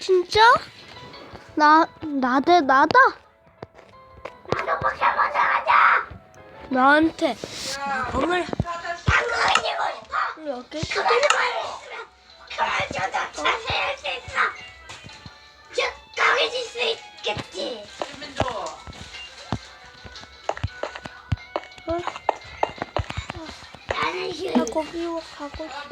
진짜? 나, 나대 나다? 나도 포켓몬 나가자. 나한테 검을 당근이 되고 싶어. 몇 개? 그거만 있으면 포켓몬 저도 자세할 수 있어. 즉 강해질 수 있겠지. 어? 나는 휴. 나 거기 가고 싶어.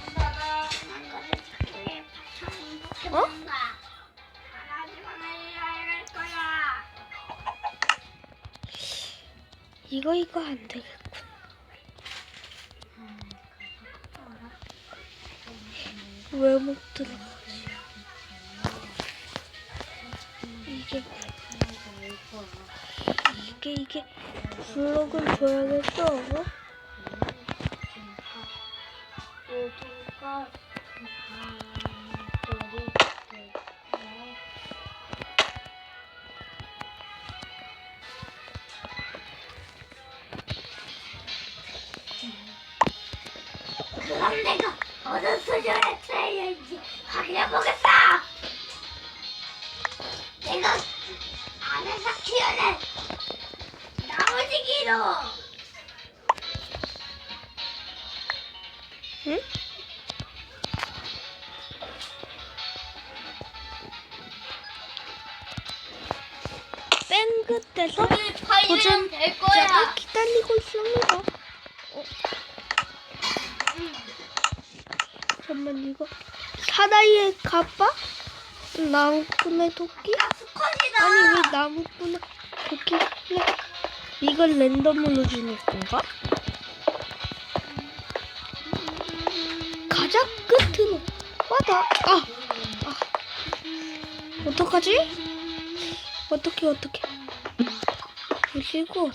이거 이거 안 되겠군. 왜 못 들어가지? 이게 이게 이게 블록을 줘야겠어. 어? 응? 뺀 끝에서 도전 될 자가 기다리고 있습니다. 어. 잠깐만 이거 사다리에 가봐? 나무꾼의? 나 수컷이다. 아니 왜 나무꾼의? 그냥 이걸 랜덤으로 주는 건가? 가자. 끝으로. 와다 아, 아. 어떡하지? 어떻게 어떻게 그리고.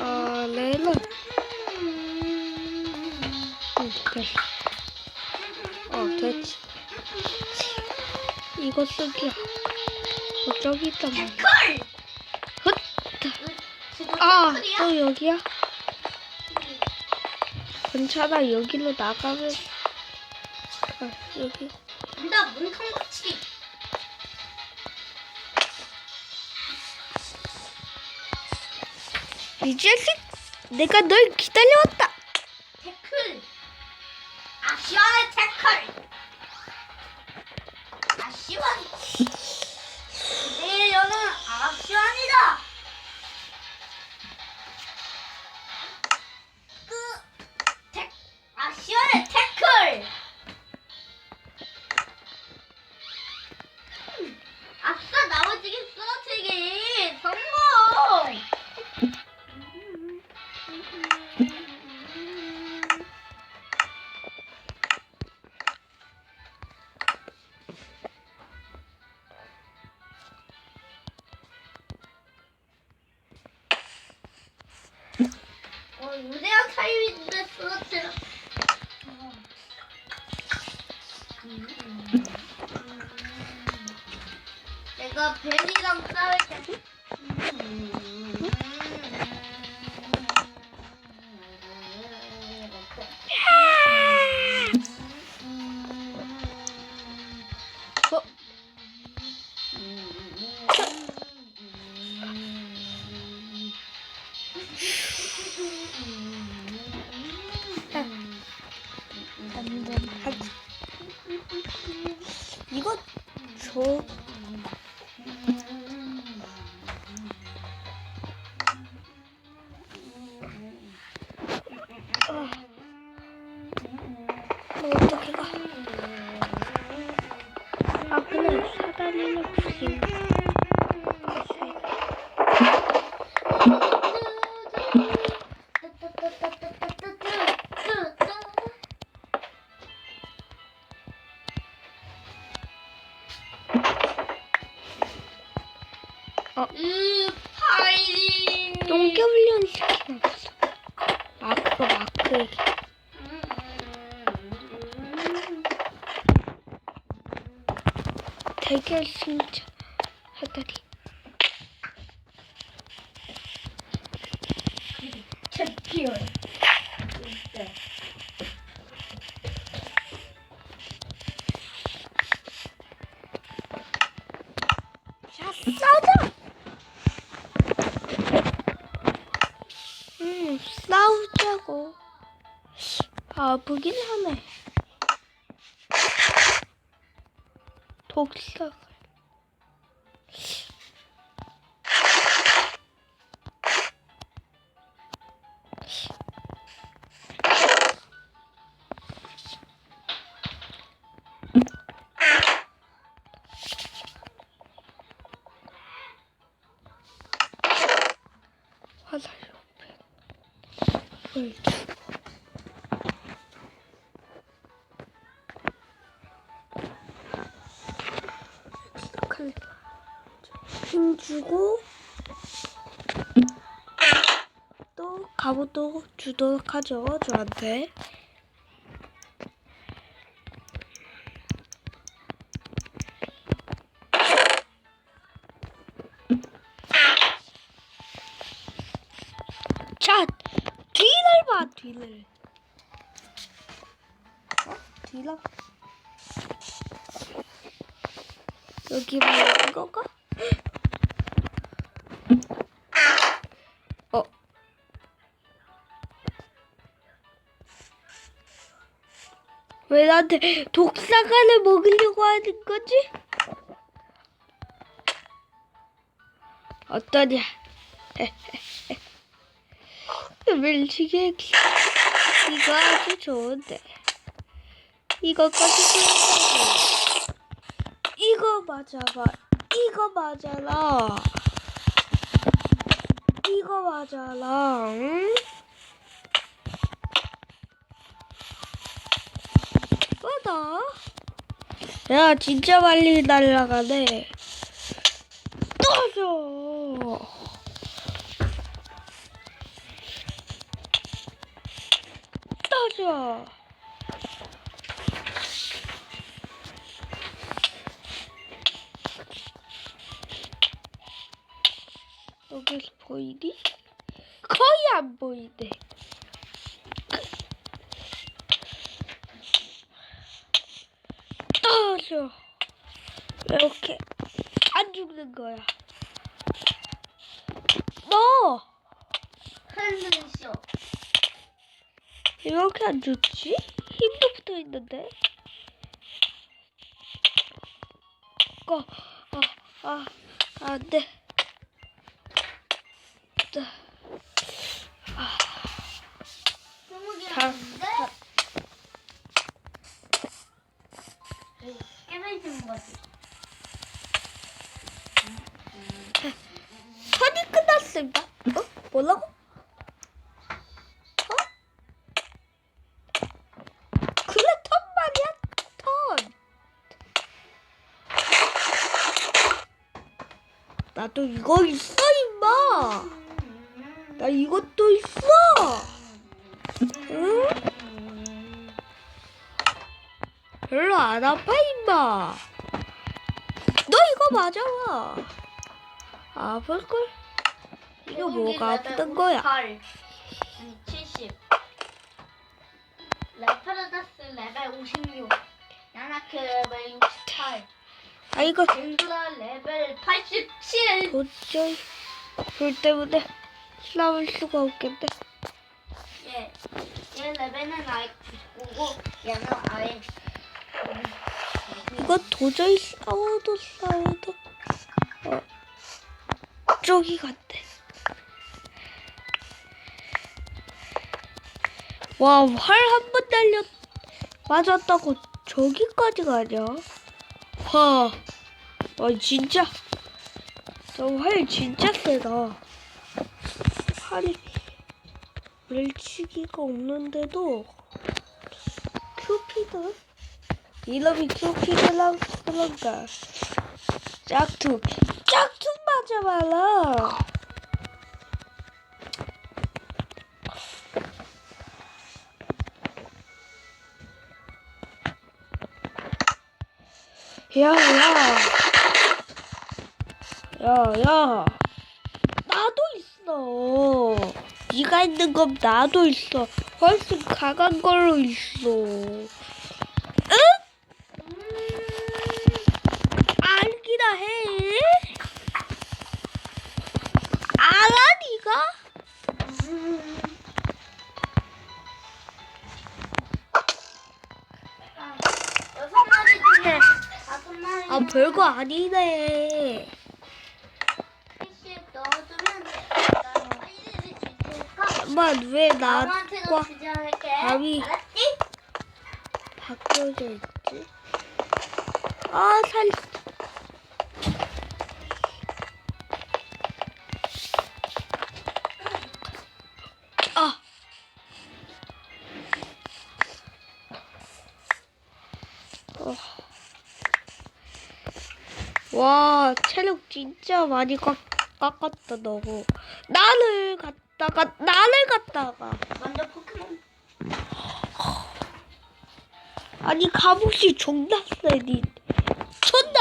아 레일은 응 됐어. 어 됐지. 이거 쓰기야. 어 저기 있다 뭐! 아, 또 여기야? 괜찮아, 여기로 나가면. 아, 여기. 나 문통 고치기. 이 자식! 내가 널 기다려왔다! 벨이랑 싸울 때. 어? 그냥 사다 달걀 승자 하다리. 챔피언. 싸우자. 음, 싸우자고. 바쁘긴 하네. 독 주고 또 갑옷도 주도록 하죠 저한테 자 뒤를 봐 뒤를 어? 뒤라 여기 뭐 이거가? 왜 나한테 독사과를 먹으려고 하는 거지? 어떠냐? 밀치기 이거 아주 좋은데 이거까지 좋은데 이거 맞아봐 이거 맞아라 이거 맞아라 응? 야 진짜 빨리 날아가네 떠져 떠져 여기 보이니? 거의 안 보이네. 떠져. 이렇게 안 죽는 거야. 너 흔드는 쇼. 이렇게 안 죽지? 힘도 붙어 있는데. 꺼. 아, 아, 안 돼. 끝났습니다. 어? 뭐라고? 어? 그래 턴 말이야 턴. 나도 이거 있어 임마. 나 이것도 있어. 응? 별로 안 아파 임마. 너 이거 맞아봐. 아플걸? 이거 뭐가 아프던 거야? 58. 아니 70. 레파라다스 레벨 56. 야나크 레벨 68. 아 이거 젠두라 레벨 87. 도저히 불 때문에 싸울 수가 없겠네. 얘, 얘 레벨은 아예 99고 얘는 아예 이거 도저히 싸워도 싸워도 어 저기 같대. 와 활 한 번 달려 맞았다고 저기까지 가냐? 와, 와 진짜. 저 활 진짜 세다. 활이 밀치기가 없는데도 큐피드? 이름이 큐피드랑 그런가? 짝퉁. 짝퉁 맞아봐라 야 야. 야 야. 나도 있어. 네가 있는 건 나도 있어. 훨씬 강한 걸로 있어 아 별거 아니네. 넣어두면 줄 테니까 잠만 왜 남한테도 나과 주지 않을게. 밥이- 알았지? 바뀌어져 있지? 아 살. 와 체력 진짜 많이 깎, 깎았다 너무 나를 갔다가 나를 갔다가. 먼저 포켓몬. 아니 가복씨 존나 세니. 존나!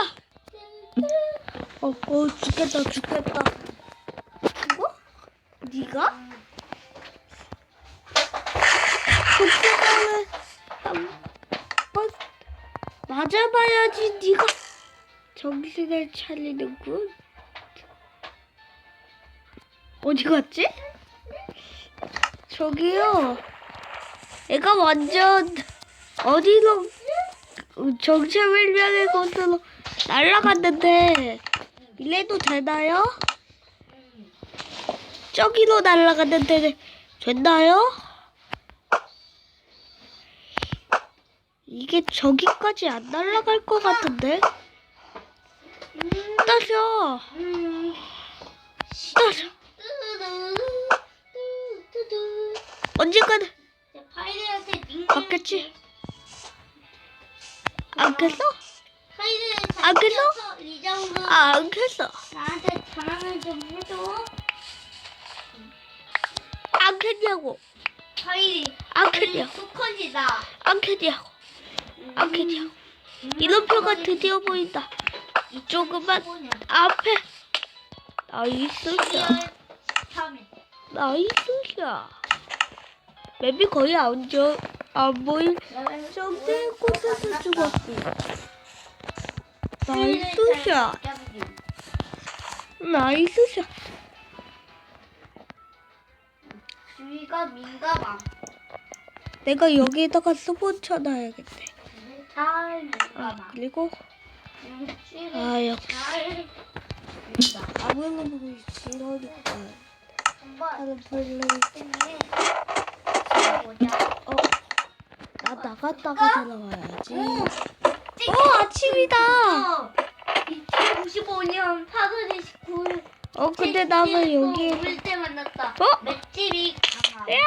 어, 어 죽겠다 죽겠다 정신을 차리는군 어디 갔지? 저기요 애가 완전 어디로 정체불명의 곳으로 날아갔는데 이래도 되나요? 저기로 날아갔는데 됐나요? 이게 저기까지 안 날아갈 것 같은데? 따져. 음. 내 파이들한테 갔겠지? 안 깼어? 파이들 안 깼어? 리정도 아, 안 깼어 나한테 자랑을 좀 해줘. 안 깼냐고. 파이리 안 깼냐고. 수컷이다. 안 깼냐고. 안 깼냐고. 이름표가 드디어 보인다 조금만 앞에 나이스야 나이스야 맵이 거의 안, 저, 안 보일 정도의 곳에서 죽었지 나이스야 나이스야 주위가 민감함. 내가 여기에다가 스폰 쳐놔야겠네 잘아 그리고 아 역시 한번 하는 플레이 때문에 보자 어? 나 나갔다가 들어와야지 오! 어 아침이다 2095년 8월 29일 어 근데 나는 여기 울때 만났다 어? 맷집이 강함 야!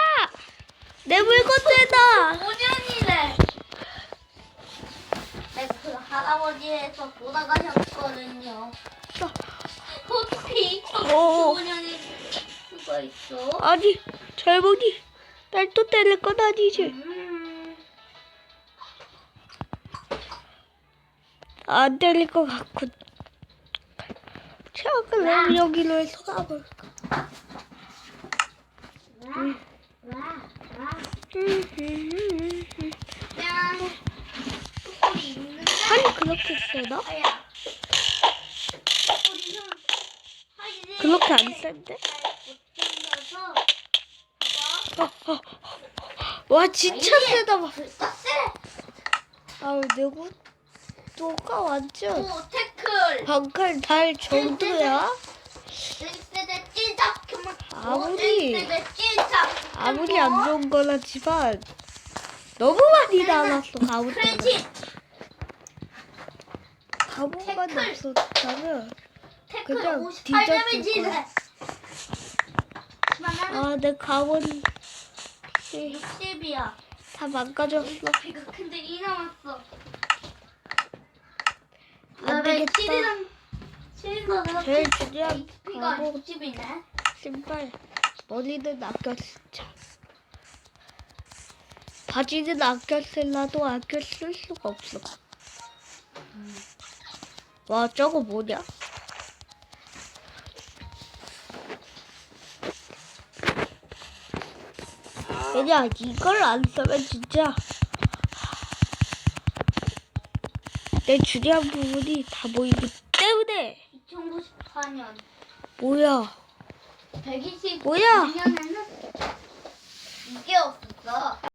내 물건들다 5년이래 그 할아버지에서 돌아가셨거든요 어떻게 어. 2095년이 수가 있어 아니 젊은이 날또 때릴 건 아니지 음, 안 때릴 것 같군 자 그럼 여기로 해서 가볼까 와, 와, 와. 짠. 소리 있는데? 아니 그렇게 세나? 그렇게 안 센데? 와 진짜 세다 봐. 벌써 세. 아 내고 또가 완전 오 태클. 방칼 달 정도야? 아무리-. 아무리 안 좋은 거라지만 너무 많이 달았어 가보다 가 크레지. 가보만 태클. 없었다면 태클 그냥 58 뒤졌을. 거야. 나는 아내 가본 60이야. 다 망가졌어 배가 근데 이 남았어. 안 되겠다 7이랑 7이가 제일 중요한 HP가 60이네. 신발 머리는 아껴 쓰자 바지는 아껴 쓸라도 아껴 쓸 수가 없어 와 저거 뭐냐 그냥 이걸 안 쓰면 진짜 내 중요한 부분이 다 보이기 때문에 2094년 뭐야 120 뭐야? 년에는 이게 없었어.